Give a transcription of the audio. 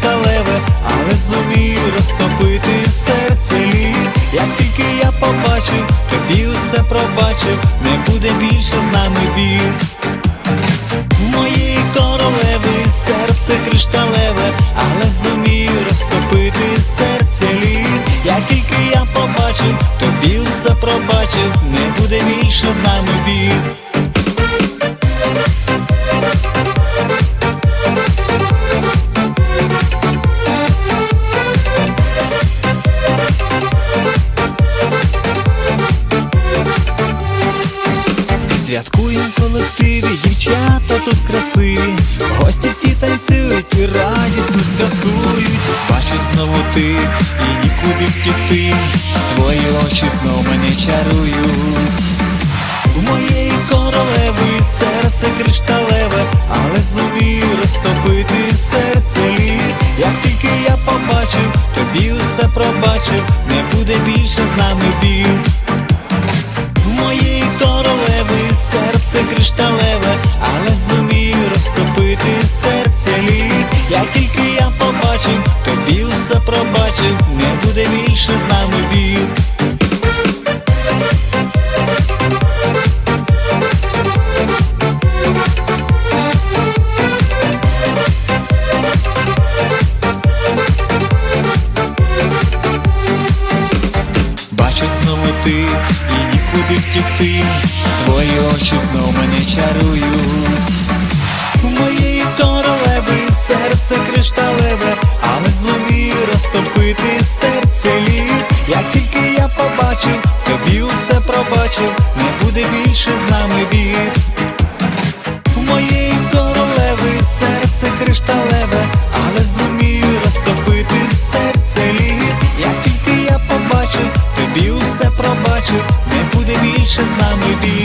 кришталеве, але зумів розтопити серце лід. Як тільки я побачив, тобі усе пробачив, не буде більше з нами біль. Моєї королеви серце кришталеве, але зумів розтопити серце лід. Як тільки я побачив, тобі все пробачив, не буде більше з нами дівчата гості всі танцюють і радісно святкують. Бачу знову ти і нікуди втікти. Твої очі знов мене чарують. У моєї королеви серце кришталеве, але зумів розтопити серце лід. Як тільки я побачив, тобі усе пробачив, не буде більше з нами біль. В моєї королеви серце кришталеве, але все пробачив, не буде більше з нами бід. Бачу знову ти і нікуди втікти, твої очі знов мене чарують. світів не буде більше з нами бід. У моєї королеви серце кришталеве, але зумію розтопити серце лід. Як тільки я побачу, тобі усе пробачу, не буде більше з нами бід.